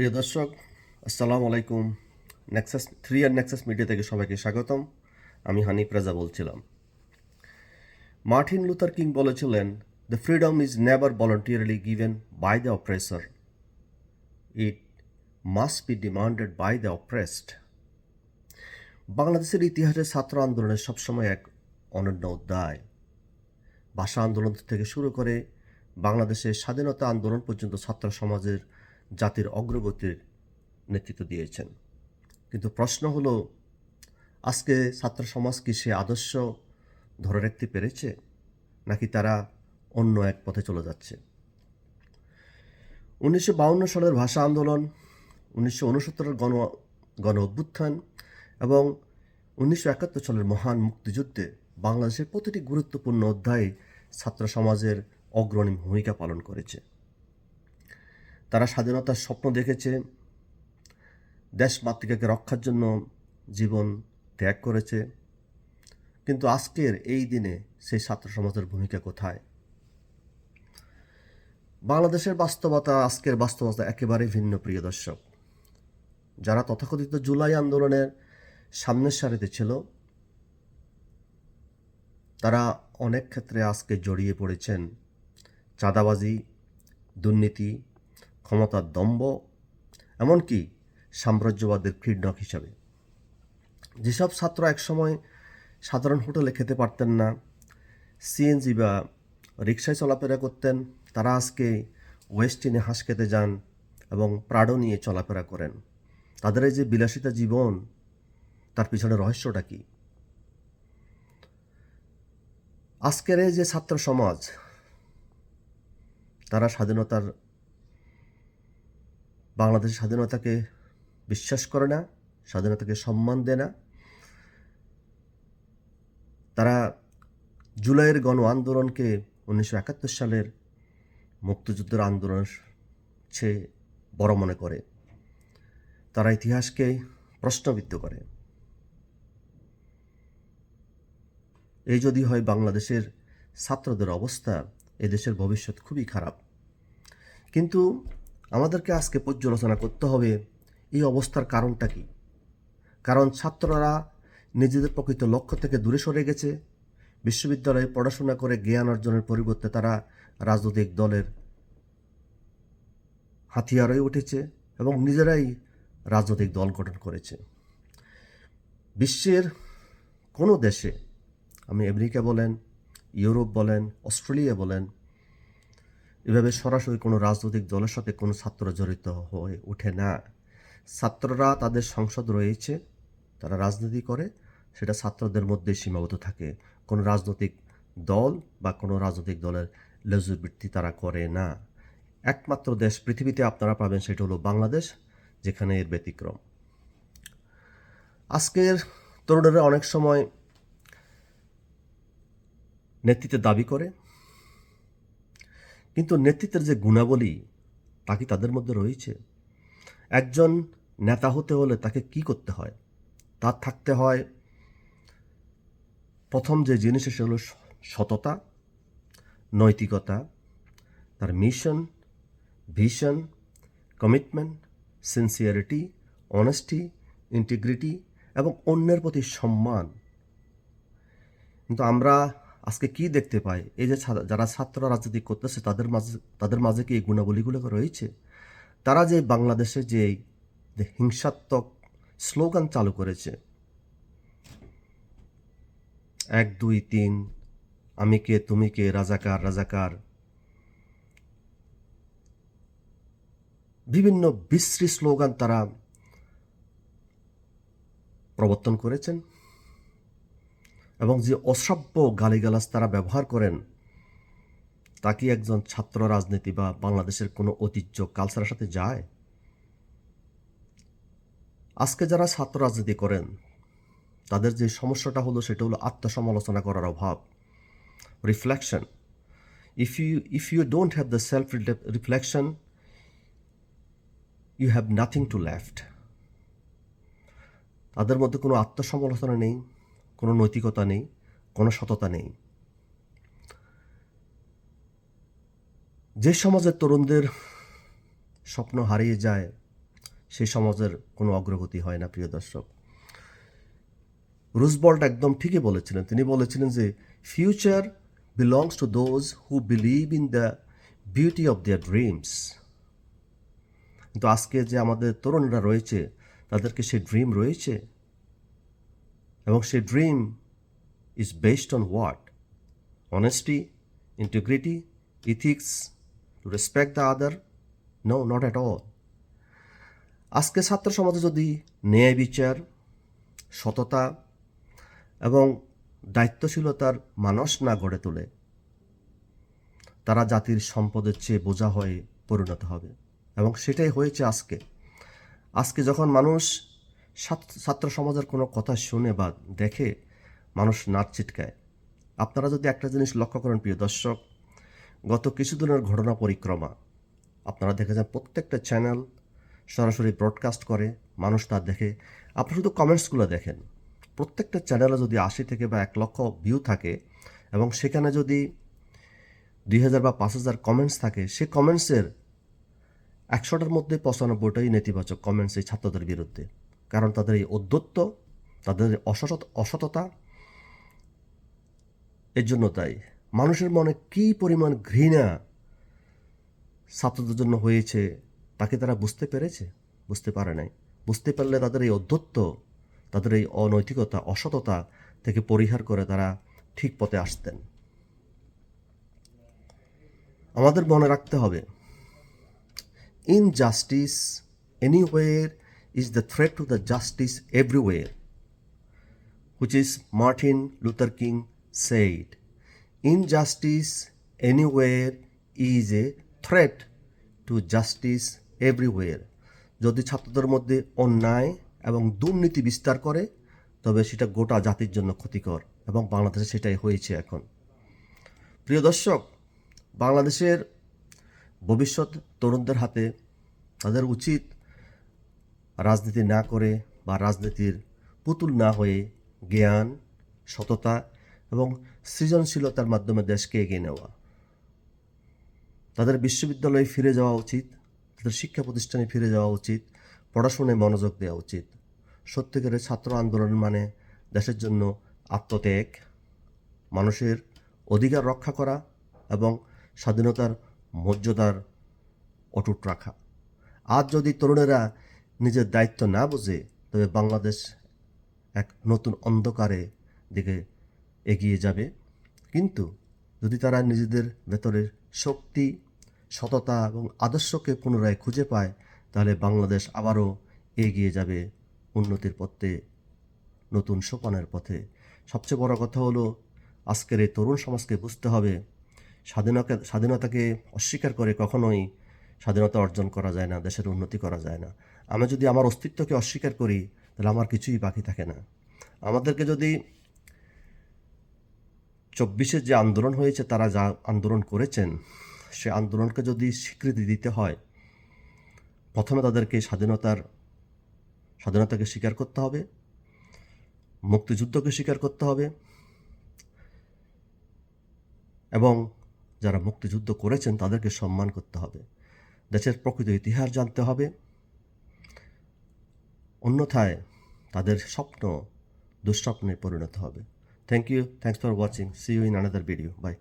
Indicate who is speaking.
Speaker 1: প্রিয় দর্শক, আসসালামু আলাইকুম। নেক্সাস থ্রি আর নেক্সাস মিডিয়া থেকে সবাইকে স্বাগতম। আমি হানিফ রাজা বলছিলাম। মার্টিন লুথার কিং বলেছিলেন the freedom is never voluntarily given by the oppressor it must be demanded by the oppressed বাংলাদেশের ইতিহাসে ছাত্র আন্দোলনের সবসময় এক অনন্য অধ্যায়। ভাষা আন্দোলন থেকে শুরু করে বাংলাদেশের স্বাধীনতা আন্দোলন পর্যন্ত ছাত্র সমাজের জাতির অগ্রগতির নেতৃত্ব দিয়েছেন। কিন্তু প্রশ্ন হলো, আজকে ছাত্র সমাজ কি সে আদর্শ ধরে রাখতে পেরেছে, নাকি তারা অন্য এক পথে চলে যাচ্ছে? উনিশশো সালের ভাষা আন্দোলন, উনিশশো উনসত্তরের গণ গণ অভ্যুত্থান এবং উনিশশো একাত্তর সালের মহান মুক্তিযুদ্ধে বাংলাদেশের প্রতিটি গুরুত্বপূর্ণ অধ্যায়ে ছাত্র সমাজের অগ্রণী ভূমিকা পালন করেছে। তারা স্বাধীনতার স্বপ্ন দেখেছে দেশ মাতৃকাকে রক্ষার জন্য জীবন ত্যাগ করেছে। কিন্তু আজকের এই দিনে সেই ছাত্র সমাজের ভূমিকা কোথায়? বাংলাদেশের বাস্তবতা, আজকের বাস্তবতা একেবারে ভিন্ন, প্রিয় দর্শক। যারা তথাকথিত জুলাই আন্দোলনের সামনের সারিতে ছিল, তারা অনেক ক্ষেত্রে আজকে জড়িয়ে পড়েছেন। চাঁদাবাজি, দুর্নীতি ক্ষমতার দম্ভ, এমনকি সাম্রাজ্যবাদের কীটনক হিসাবে। যেসব ছাত্র একসময় সাধারণ হোটেলে খেতে পারতেন না সিএনজি বা রিক্সায় চলাফেরা করতেন, তারা আজকে ওয়েস্ট ওয়েস্টিনে হাঁস খেতে যান এবং প্রাডো নিয়ে চলাফেরা করেন। তাদের এই যে বিলাসিতা জীবন, তার পিছনে রহস্যটা কী? আজকের এই যে ছাত্র সমাজ, তারা স্বাধীনতার বাংলাদেশের স্বাধীনতাকে বিশ্বাস করে না, স্বাধীনতাকে সম্মান দেয় না। তারা জুলাইয়ের গণ আন্দোলনকে উনিশশো একাত্তর সালের মুক্তিযুদ্ধের আন্দোলন সে বড় মনে করে। তারা ইতিহাসকে প্রশ্নবিদ্ধ করে। এই যদি হয় বাংলাদেশের ছাত্রদের অবস্থা এদেশের ভবিষ্যৎ খুবই খারাপ। কিন্তু আমাদেরকে আজকে পর্যালোচনা করতে হবে এই অবস্থার কারণটা কি? কারণ ছাত্ররা নিজেদের প্রকৃত লক্ষ্য থেকে দূরে সরে গেছে। বিশ্ববিদ্যালয়ে পড়াশোনা করে জ্ঞান অর্জনের পরিবর্তে তারা রাজনৈতিক দলের হাতিয়ার হয়ে উঠেছে এবং নিজেরাই রাজনৈতিক দল গঠন করেছে। বিশ্বের কোনো দেশে, আমি আমেরিকা বলেন, ইউরোপ বলেন, অস্ট্রেলিয়া বলেন এভাবে সরাসরি কোনো রাজনৈতিক দলের সাথে কোনো ছাত্র জড়িত হয়ে ওঠে না। ছাত্ররা তাদের সংসদ রয়েছে, তারা রাজনীতি করে, সেটা ছাত্রদের মধ্যে সীমাবদ্ধ থাকে। কোনো রাজনৈতিক দল বা কোনো রাজনৈতিক দলের লেজুবৃত্তি তারা করে না। একমাত্র দেশ পৃথিবীতে আপনারা পাবেন সেটা হলো বাংলাদেশ, যেখানে এর ব্যতিক্রম। আজকের তরুণেরা অনেক সময় নেতৃত্বের দাবি করে কিন্তু নেতৃত্বের যে গুণাবলী, তা কি তাদের মধ্যে রয়েছে? একজন নেতা হতে হলে তাকে কি করতে হয়? তার থাকতে হয় প্রথম যে জিনিস সে হলো সততা, নৈতিকতা, তার mission vision commitment sincerity honesty integrity এবং অন্যের প্রতি সম্মান। কিন্তু আমরা আজকে কি দেখতে পাই এই যে যারা ছাত্র রাজনীতি করতেছে, তাদের মাঝে তাদের মাঝে কি এই গুণাবলীগুলো রয়েছে? তারা যে বাংলাদেশে যে হিংসাত্মক স্লোগান চালু করেছে, এক, দুই, তিন, আমি কে, তুমি কে, রাজাকার রাজাকার, বিভিন্ন বিশ্রী স্লোগান তারা প্রবর্তন করেছেন। এবং যে অসভ্য গালিগালাজ তারা ব্যবহার করেন তা কি একজন ছাত্র রাজনীতি বা বাংলাদেশের কোনো ঐতিহ্য কালচারের সাথে যায়? আজকে যারা ছাত্র রাজনীতি করেন, তাদের যে সমস্যাটা হলো সেটা হলো আত্মসমালোচনা করার অভাব reflection if you if you don't have the self reflection you have nothing to left তাদের মধ্যে কোনো আত্মসমালোচনা নেই। কোনো নৈতিকতা নেই, কোনো সততা নেই। যে সমাজের তরুণদের স্বপ্ন হারিয়ে যায় সেই সমাজের কোনো অগ্রগতি হয় না, প্রিয় দর্শক। রুজবল্ট একদম ঠিকই বলেছিলেন। তিনি বলেছিলেন যে future belongs to those who believe in the beauty of their dreams কিন্তু আজকে যে আমাদের তরুণরা রয়েছে, তাদেরকে সেই ড্রিম রয়েছে এবং সেই dream is based on what honesty integrity ethics to respect the other no not at all আজকে ছাত্র সমাজে যদি ন্যায় বিচার, সততা এবং দায়িত্বশীলতার মানস না গড়ে তোলে, তারা জাতির সম্পদের চেয়ে বোঝা হয়ে পরিণত হবে। এবং সেটাই হয়েছে আজকে। আজকে যখন মানুষ ছাত্র সমাজের কোনো কথা শুনে বা দেখে মানুষ নাচ ছিটকায়। আপনারা যদি একটা জিনিস লক্ষ্য করেন, প্রিয় দর্শক, গত কিছুদিনের ঘটনা পরিক্রমা। আপনারা দেখে যান, প্রত্যেকটা চ্যানেল সরাসরি ব্রডকাস্ট করে, মানুষ তা দেখে। আপনি শুধু কমেন্টসগুলো দেখেন। প্রত্যেকটা চ্যানেলে যদি আশি থেকে বা এক লক্ষ ভিউ থাকে এবং সেখানে যদি দুই হাজার বা পাঁচ হাজার কমেন্টস থাকে, সে কমেন্টসের একশোটার মধ্যে পঁচানব্বইটাই নেতিবাচক কমেন্টস এই ছাত্রদের বিরুদ্ধে। কারণ তাদের এই অধ্যত্ব তাদের অসৎ অসততা, এর জন্য তাই। মানুষের মনে কী পরিমাণ ঘৃণা ছাত্রদের জন্য হয়েছে তাকে তারা বুঝতে পেরেছে? বুঝতে পারে নাই। বুঝতে পারলে তাদের এই অধ্যত্ব তাদের এই অনৈতিকতা, অসততা থেকে পরিহার করে তারা ঠিক পথে আসতেন। আমাদের মনে রাখতে হবে injustice anywhere is the threat to the justice everywhere which is Martin Luther King said, Injustice anywhere is a threat to justice everywhere. যদি ছাত্রদের মধ্যে অন্যায় এবং দুর্নীতি বিস্তার করে তবে সেটা গোটা জাতির জন্য ক্ষতিকর এবং বাংলাদেশে সেটাই হয়েছে এখন প্রিয় দর্শক বাংলাদেশের ভবিষ্যৎ তরুণদের হাতে তাদের উচিত রাজনীতি না করে বা রাজনীতির পুতুল না হয়ে জ্ঞান, সততা এবং সৃজনশীলতার মাধ্যমে দেশকে এগিয়ে নেওয়া। তাদের বিশ্ববিদ্যালয়ে ফিরে যাওয়া উচিত, তাদের শিক্ষা প্রতিষ্ঠানে ফিরে যাওয়া উচিত, পড়াশোনায় মনোযোগ দেওয়া উচিত। সত্যিকারের ছাত্র আন্দোলন মানে দেশের জন্য আত্মত্যাগ, মানুষের অধিকার রক্ষা করা এবং স্বাধীনতার মর্যাদার অটুট রাখা। আজ যদি তরুণেরা নিজের দায়িত্ব না বুঝে তবে বাংলাদেশ এক নতুন অন্ধকারে দিকে এগিয়ে যাবে। কিন্তু যদি তারা নিজেদের ভেতরের শক্তি, সততা এবং আদর্শকে পুনরায় খুঁজে পায়, তাহলে বাংলাদেশ আবারও এগিয়ে যাবে উন্নতির পথে, নতুন সোপানের পথে। সবচেয়ে বড় কথা হলো, আজকের এই তরুণ সমাজকে বুঝতে হবে স্বাধীনতা স্বাধীনতাকে অস্বীকার করে কখনোই স্বাধীনতা অর্জন করা যায় না, দেশের উন্নতি করা যায় না। আমি যদি আমার অস্তিত্বকে অস্বীকার করি, তাহলে আমার কিছুই বাকি থাকে না। আমাদেরকে যদি চব্বিশের যে আন্দোলন হয়েছে, তারা যা আন্দোলন করেছেন, সে আন্দোলনকে যদি স্বীকৃতি দিতে হয়, প্রথমে তাদেরকে স্বাধীনতার, স্বাধীনতাকে স্বীকার করতে হবে, মুক্তিযুদ্ধকে স্বীকার করতে হবে, এবং যারা মুক্তিযুদ্ধ করেছেন, তাদেরকে সম্মান করতে হবে। দেশের প্রকৃত ইতিহাস জানতে হবে। অন্যথায় তাদের স্বপ্ন, দুঃস্বপ্নে পরিণত হবে। Thank you thanks for watching see you in another video bye